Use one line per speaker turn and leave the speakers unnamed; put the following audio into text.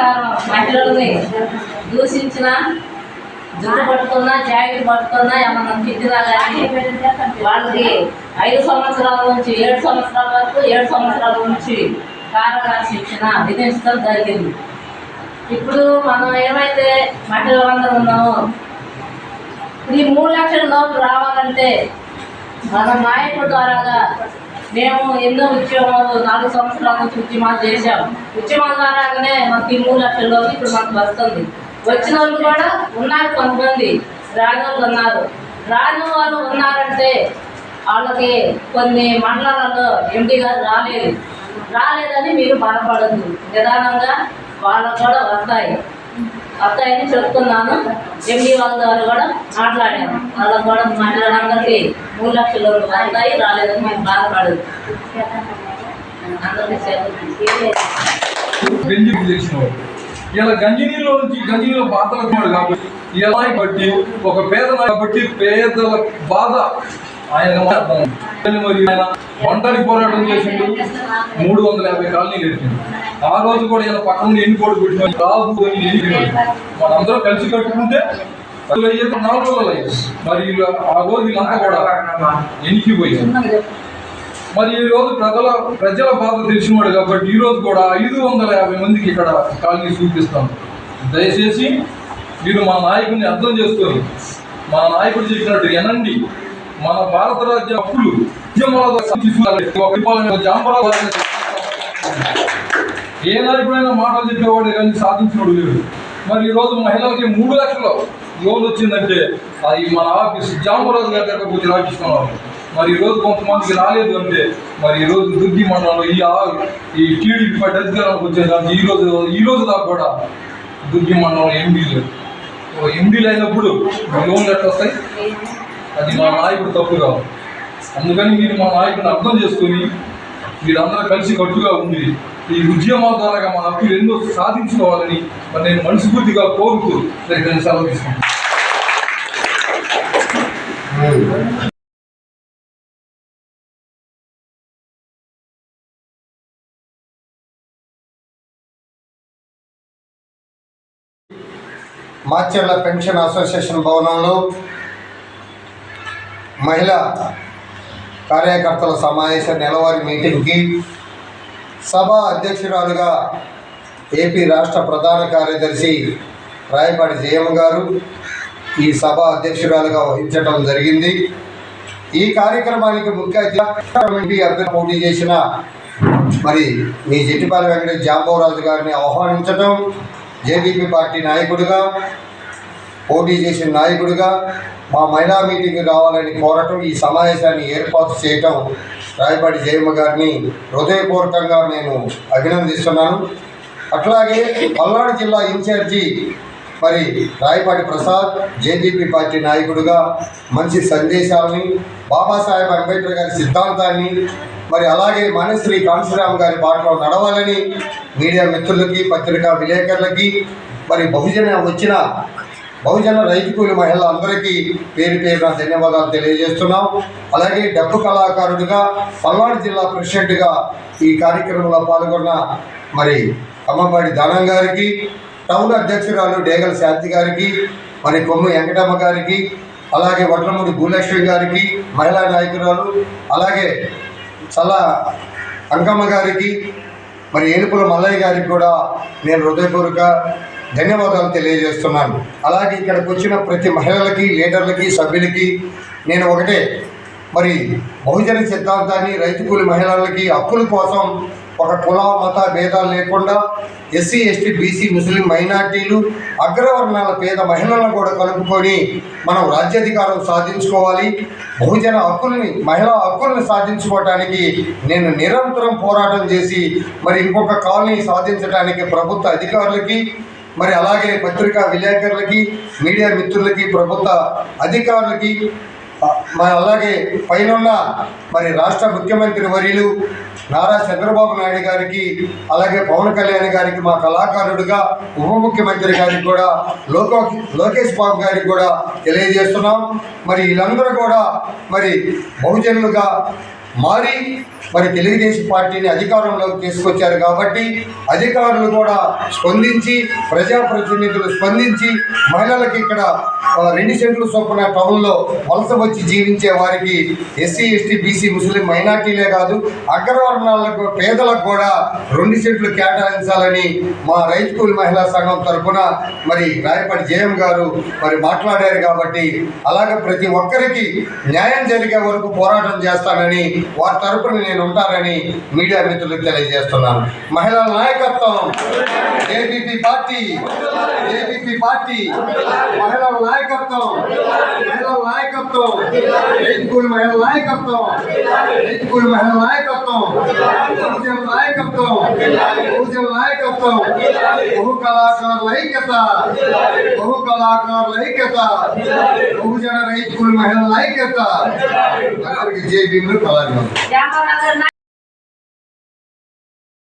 Section మహిళల్ని దూషించిన జుట్టు పట్టుకున్నా జాకెట్ పట్టుకున్నా ఏమన్నా తిట్టినా కానీ వాళ్ళకి ఐదు సంవత్సరాల నుంచి ఏడు సంవత్సరాల వరకు ఏడు సంవత్సరాల నుంచి కారాగార శిక్షణ విధించడం జరిగింది. ఇప్పుడు మనం ఏమైతే మహిళలందరూ ఉన్నామో ఈ మూడు లక్షల లోపు రావాలంటే మన నాయకుడు ద్వారాగా మేము ఎన్నో ఉద్యమాలు నాలుగు సంవత్సరాల నుంచి ఉద్యమాలు చేశాం ఉద్యమాల ద్వారానే మాకు ఈ మూడు లక్షల లోపు ఇప్పుడు మనకు వస్తుంది. వచ్చిన వాళ్ళు కూడా ఉన్నారు కొంతమంది. రాని వాళ్ళు ఉన్నారు. రాని వాళ్ళు ఉన్నారంటే వాళ్ళకి కొన్ని మండలాలలో ఎండి గారు రాలేదు. రాలేదని మీరు బాధపడద్దు. నిదానంగా వాళ్ళకు కూడా వస్తాయి. అత్తాయని చెప్తున్నాను. ఎండి వాళ్ళ ద్వారా కూడా మాట్లాడాను. వాళ్ళకు కూడా మాట్లాడడానికి మూడు లక్షల అత్తాయి రాలేదని మేము బాధపడదు. అందరికీ
గంజి తెలిసినవాడు ఇలా గంజినీలో గంజినీలో బాధలు కాబట్టి ఎలా బట్టి ఒక పేద కాబట్టి పేదల బాధ ఆయన అర్థం. మరి ఆయన ఒంటరి పోరాటం చేసిండు. మూడు వందల యాభై కాలనీ కట్టిండు. ఆ రోజు కూడా ఇలా పక్కన ఎన్ని కోడి పెట్టిన రాదు అని ఎన్నికలు మనందరం కలిసి కట్టుకుంటే నాలుగు రోజులు అయ్యాయి. మరి ఆ రోజు వీళ్ళంతా కూడా ఎనికిపోయింది మరి ఈ రోజు ప్రజల ప్రజల బాధ తెలిసినాడు కాబట్టి ఈ రోజు కూడా ఐదు వందల యాభై మందికి ఇక్కడ కాలనీ చూపిస్తాం. దయచేసి మీరు మా నాయకుడిని అర్థం చేసుకొని మా నాయకుడు చెప్పినట్టు ఎనండి మన భారత రాజ్య హక్కులు ఉద్యమాల ద్వారా ఏ నాయకుడైనా మాటలు చెప్పేవాడే కానీ సాధించినోడు లేడు. మరి ఈ రోజు మహిళలకి మూడు లక్షలు లోన్ వచ్చిందంటే అది మన ఆఫీస్ జాంబరాజు గారి దగ్గరకు వచ్చి రాపించుకున్నాం మరి ఈ రోజు కొంతమందికి రాలేదు అంటే మరి ఈ రోజు దుర్గి మండలంలో ఈ ఆ- ఈ టీడీపీ పార్టీ అధికారానికి వచ్చే ఈరోజు ఈ రోజు ఈ రోజు దాకా కూడా దుర్గి మండలంలో ఎండీ లేదు ఎంపీలు అయినప్పుడు లోన్లు ఎట్లా వస్తాయి? అది మా నాయకుడు తప్పు కాదు. అందుకని మీరు మా నాయకుడిని అర్థం చేసుకొని మీరందరూ కలిసి కట్టుగా ఉంది ఈ ఉద్యమాల ద్వారా మన హక్కులు ఎన్నో సాధించుకోవాలని మరి నేను మనస్ఫూర్తిగా కోరుతూ మరి నేను సెలవు తీసుకుంటాను
మాచర్ల పెన్షన్ అసోసియేషన్ భవనంలో మహిళా కార్యకర్తల సమావేశ నెలవారీ మీటింగ్కి సభ అధ్యక్షురాలుగా ఏపీ రాష్ట్ర ప్రధాన కార్యదర్శి రాయపాటి జయమ్మ గారు ఈ సభ అధ్యక్షురాలుగా వహించడం జరిగింది. ఈ కార్యక్రమానికి ముఖ్య అతిథి అభ్యర్థి పోటీ చేసిన మరి మీ జెట్టిపాలి వెంకటేష్ జాంబోరాజు గారిని ఆహ్వానించడం జేబీపీ పార్టీ నాయకుడిగా పోటీ చేసిన నాయకుడిగా మా మహిళా మీటింగ్ రావాలని కోరటం ఈ సమావేశాన్ని ఏర్పాటు చేయటం రాయపాటి జయమ్మ గారిని హృదయపూర్వకంగా నేను అభినందిస్తున్నాను. అట్లాగే పల్నాడు జిల్లా ఇన్ఛార్జి మరి రాయపాటి ప్రసాద్ జేజీపీ పార్టీ నాయకుడిగా మంచి సందేశాలని బాబాసాహెబ్ అంబేద్కర్ గారి సిద్ధాంతాన్ని మరి అలాగే మనశ్రీ కాంశీరామ్ గారి బాటలో నడవాలని మీడియా మిత్రులకి పత్రికా విలేకరులకి మరి బహుజన వచ్చిన బహుజన రైతు కూలి మహిళలందరికీ పేరు పేరున ధన్యవాదాలు తెలియజేస్తున్నాం. అలాగే డబ్బు కళాకారుడిగా పల్నాడు జిల్లా ప్రెసిడెంట్గా ఈ కార్యక్రమంలో పాల్గొన్న మరి అమ్మబాడి దానం గారికి టౌన్ అధ్యక్షురాలు డేగల శాంతి గారికి మరి కొమ్ము వెంకటమ్మ గారికి అలాగే వడ్లమూడి భూలక్ష్మి గారికి మహిళా నాయకురాలు అలాగే చల్ల అంకమ్మ గారికి మరి ఏనుపుల మల్లయ్య గారికి కూడా నేను హృదయపూర్వక ధన్యవాదాలు తెలియజేస్తున్నాను. అలాగే ఇక్కడికి వచ్చిన ప్రతి మహిళలకి లీడర్లకి సభ్యులకి నేను ఒకటే మరి బహుజన సిద్ధాంతాన్ని రైతు కూలి మహిళలకి హక్కుల కోసం ఒక కుల మత భేదాలు లేకుండా ఎస్సీ ఎస్టీ బీసీ ముస్లిం మైనార్టీలు అగ్రవర్ణాల పేద మహిళలను కూడా కలుపుకొని మనం రాజ్యాధికారం సాధించుకోవాలి. బహుజన హక్కుల్ని మహిళా హక్కుల్ని సాధించుకోవటానికి నేను నిరంతరం పోరాటం చేసి మరి ఇంకొక కాలనీ సాధించడానికి ప్రభుత్వ అధికారులకి మరి అలాగే పత్రికా విలేకరులకి మీడియా మిత్రులకి ప్రభుత్వ అధికారులకి మరి అలాగే పైనున్న మరి రాష్ట్ర ముఖ్యమంత్రి వర్యులు నారా చంద్రబాబు నాయుడు గారికి అలాగే పవన్ కళ్యాణ్ గారికి మా కళాకారుడుగా ఉప ముఖ్యమంత్రి గారికి కూడా లోకో లోకేష్ బాబు గారికి కూడా తెలియజేస్తున్నాం. మరి వీళ్ళందరూ కూడా మరి బహుజనులుగా మారి మరి తెలుగుదేశం పార్టీని అధికారంలోకి తీసుకొచ్చారు కాబట్టి అధికారులు కూడా స్పందించి ప్రజాప్రతినిధులు స్పందించి మహిళలకు ఇక్కడ రెండు సెంట్లు చొప్పున టౌన్లో వలస వచ్చి జీవించే వారికి ఎస్సీ ఎస్టీ బీసీ ముస్లిం మైనార్టీలే కాదు అగ్రవర్ణాలకు పేదలకు కూడా రెండు సెంట్లు కేటాయించాలని మా రైతు కూలి మహిళా సంఘం తరఫున మరి రాయపాటి జయం గారు మరి మాట్లాడారు కాబట్టి అలాగే ప్రతి ఒక్కరికి న్యాయం జరిగే వరకు పోరాటం చేస్తానని వారి తరపున నేను ఉంటానని మీడియా మిత్రులకు తెలియజేస్తున్నాను. మహిళల నాయకత్వం ఏబీపీ పార్టీ ఏబీపీ పార్టీ మహిళల నాయకత్వం మహిళల నాయకత్వం రైతుకూలి మహిళల నాయకత్వం రైతుకూలి మహిళల నాయకత్వం బహుజన నాయకత్వం బహుజన నాయకత్వం బహు కళాకారుల ఐక్యత బహు కళాకారుల ఐక్యత బహుజన రైతుకూలి మహిళల ఐక్యత అందరికీ జై భీములు కళాకారులు
జాంబవనగర్